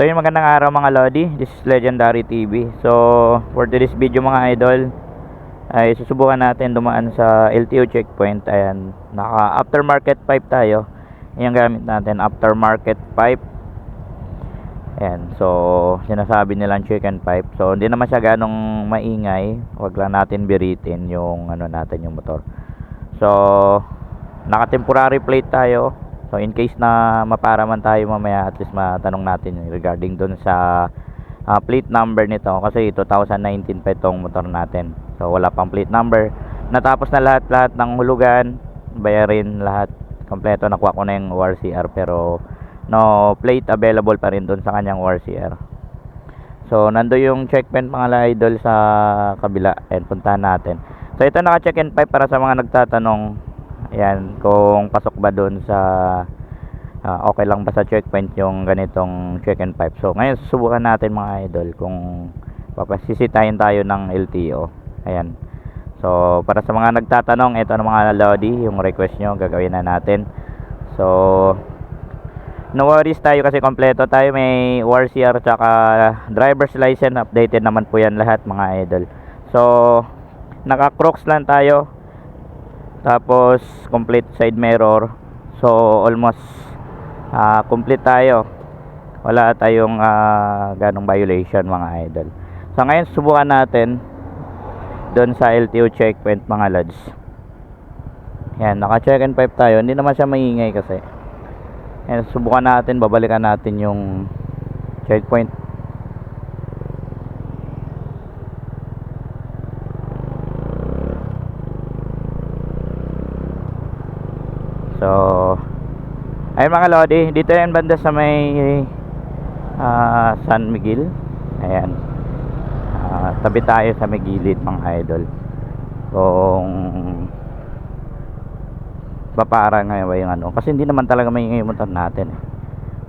So yun magandang araw mga Lodi. This is Legendary TV So for today's video mga idol Ay susubukan natin dumaan sa LTO checkpoint. Ayan Naka aftermarket pipe tayo. Yan gamit natin aftermarket pipe. Ayan so Sinasabi nilang chicken pipe. So hindi naman siya ganong maingay. Huwag lang natin biritin yung ano natin yung motor. So Naka temporary plate tayo So in case na mapara man tayo mamaya at least matanong natin regarding dun sa ah, plate number nito kasi 2019 pa itong motor natin. So wala pang plate number. Natapos na lahat-lahat ng hulugan, bayarin lahat kompleto nakuha ko na yung ORCR pero no plate available pa rin dun sa kanyang ORCR. So nando yung checkpoint mga idol sa kabila. Ayan, puntahan natin. So ito naka-check in pipe para sa mga nagtatanong Ayan, kung pasok ba doon sa ah, okay lang ba sa checkpoint yung ganitong check and pipe. So ngayon susubukan natin mga idol kung papasisitahin tayo ng LTO. Ayan. So para sa mga nagtatanong, ito na mga Lodi, yung request nyo, gagawin na natin. So no worries tayo kasi kompleto tayo. May ORCR tsaka driver's license. Updated naman po yan lahat mga idol. So naka-crocs lang tayo. Tapos complete side mirror. So almost ah, complete tayo. Wala tayong ah, ganong violation mga idol. So ngayon subukan natin doon sa LTO checkpoint mga lads. Yan, naka-check and pipe tayo. Hindi naman siya maingay kasi. Yan, subukan natin, babalikan natin yung checkpoint. So, ayun mga Lodi, dito yan banda sa may ah, San Miguel. Ayan. Ah, tabi tayo sa may gilid mga idol. Kung papara ngayon ba yung ano. Kasi hindi naman talaga may yung motor natin. eh.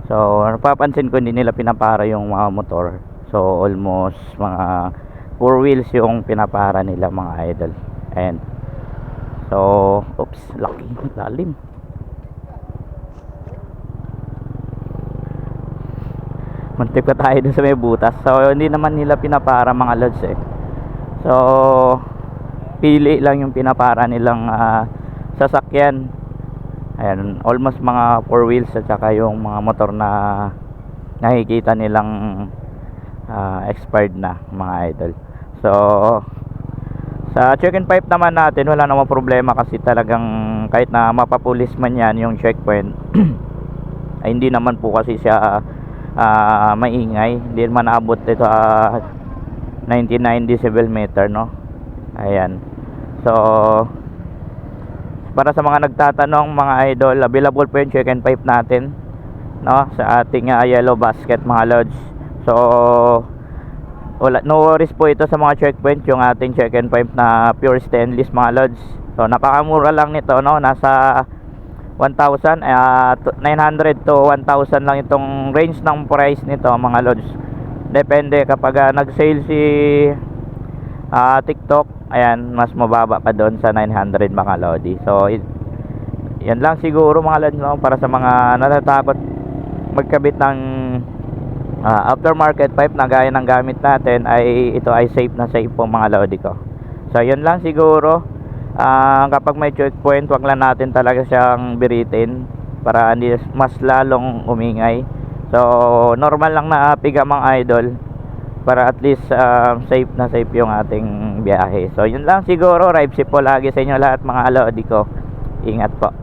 So, napapansin ko hindi nila pinapara yung mga motor. So, almost mga 4 wheels yung pinapara nila mga idol. Ayan. So, oops, laki, lalim. Muntik pa tayo dun sa may butas. So, hindi naman nila pinapara mga lods eh. So, pili lang yung pinapara nilang ah, sasakyan. Ayan, almost mga 4 wheels at saka yung mga motor na nakikita nilang ah, expired na mga idol. So, sa check and pipe naman natin, wala namang problema kasi talagang kahit na mapapulis man yan yung checkpoint, ay hindi naman po kasi siya ah, maingay. Hindi naman naabot ito ah, 99 decibel meter, no? Ayan. So, para sa mga nagtatanong, mga idol, available po yung check and pipe natin, no? Sa ating ah, yellow basket, mga lodge. So, wala no worries po ito sa mga checkpoint yung ating check and pipe na pure stainless mga lods so napakamura lang nito no nasa 1,000 uh, 900 to 1,000 lang itong range ng price nito mga lods depende kapag ah, nag-sale si ah, TikTok ayan mas mababa pa doon sa 900 mga lodi so it, yan lang siguro mga lods no, para sa mga natatakot magkabit ng Ah, aftermarket pipe na gaya ng gamit natin ay ito ay safe na safe po mga lodi ko. So yun lang siguro. Ah, kapag may checkpoint, wag lang natin talaga siyang biritin para hindi mas lalong umingay. So normal lang na piga mga idol para at least ah, safe na safe yung ating biyahe. So yun lang siguro. Ride safe po lagi sa inyo lahat mga lodi ko. Ingat po.